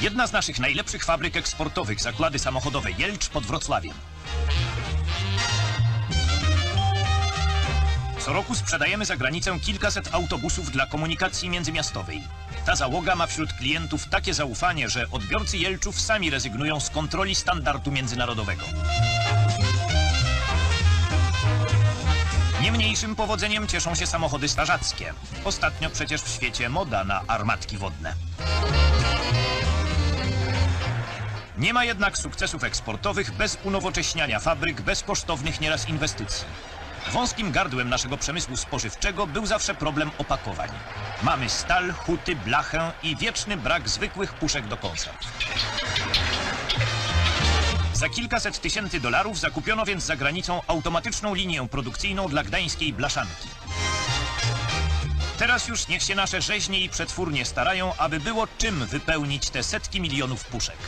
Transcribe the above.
Jedna z naszych najlepszych fabryk eksportowych, zakłady samochodowe Jelcz pod Wrocławiem. Co roku sprzedajemy za granicę kilkaset autobusów dla komunikacji międzymiastowej. Ta załoga ma wśród klientów takie zaufanie, że odbiorcy Jelczów sami rezygnują z kontroli standardu międzynarodowego. Nie mniejszym powodzeniem cieszą się samochody strażackie. Ostatnio przecież w świecie moda na armatki wodne. Nie ma jednak sukcesów eksportowych bez unowocześniania fabryk, bez kosztownych nieraz inwestycji. Wąskim gardłem naszego przemysłu spożywczego był zawsze problem opakowań. Mamy stal, huty, blachę i wieczny brak zwykłych puszek do konserw. Za kilkaset tysięcy dolarów zakupiono więc za granicą automatyczną linię produkcyjną dla gdańskiej blaszanki. Teraz już niech się nasze rzeźnie i przetwórnie starają, aby było czym wypełnić te setki milionów puszek.